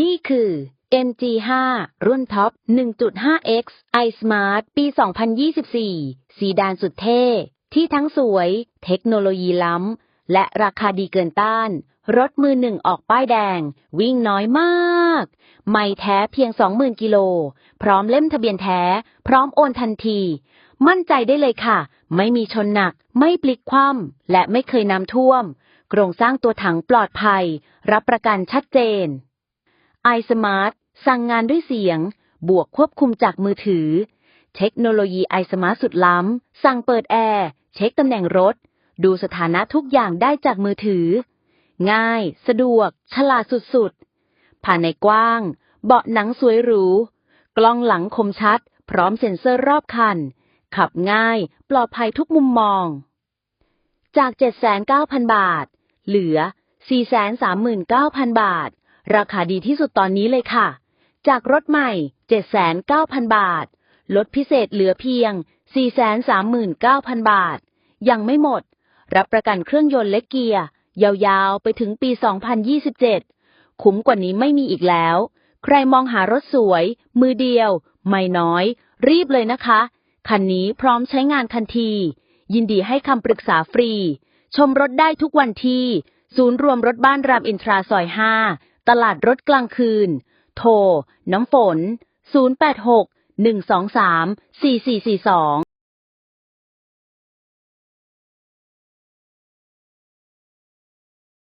นี่คือ MG5 รุ่นท็อป 1.5X iSmart ปี 2024 สีดานสุดเท่ ที่ทั้งสวย เทคโนโลยีล้ำ และราคาดีเกินต้าน รถมือหนึ่งออกป้ายแดง วิ่งน้อยมาก ไม่แท้เพียง 20,000 กิโล พร้อมเล่มทะเบียนแท้ พร้อมโอนทันที มั่นใจได้เลยค่ะ ไม่มีชนหนัก ไม่ปลิกคว่ำและไม่เคยน้ำท่วม โครงสร้างตัวถังปลอดภัย รับประกันชัดเจน iSmart สั่งงานด้วยเสียง บวกควบคุมจากมือถือ เทคโนโลยี iSmart สุดล้ำ สั่งเปิดแอร์ เช็คตำแหน่งรถ ดูสถานะทุกอย่างได้จากมือถือ ง่าย สะดวก ฉลาดสุดๆภายในกว้าง เบาะหนังสวยหรู กล้องหลังคมชัด พร้อมเซ็นเซอร์รอบคัน ขับง่าย ปลอดภัยทุกมุมมอง จาก 7,900บาท เหลือ 439,000 บาท ราคาดีที่สุดตอนนี้เลยค่ะ จากรถใหม่ 7,900 บาท ลดพิเศษเหลือเพียง 439,000 บาท ยังไม่หมด รับประกันเครื่องยนต์และเกียร์ ยาวๆ ไปถึงปี 2027 คุ้มกว่านี้ไม่มีอีกแล้ว ใครมองหารถสวย มือเดียว ไม่น้อย รีบเลยนะคะ คันนี้พร้อมใช้งานทันที ยินดีให้คำปรึกษาฟรี ชมรถได้ทุกวันที่ ศูนย์รวมรถบ้านรามอินทราซอย 5 ตลาดรถกลางคืน โทร น้ำฝน 086 123 4442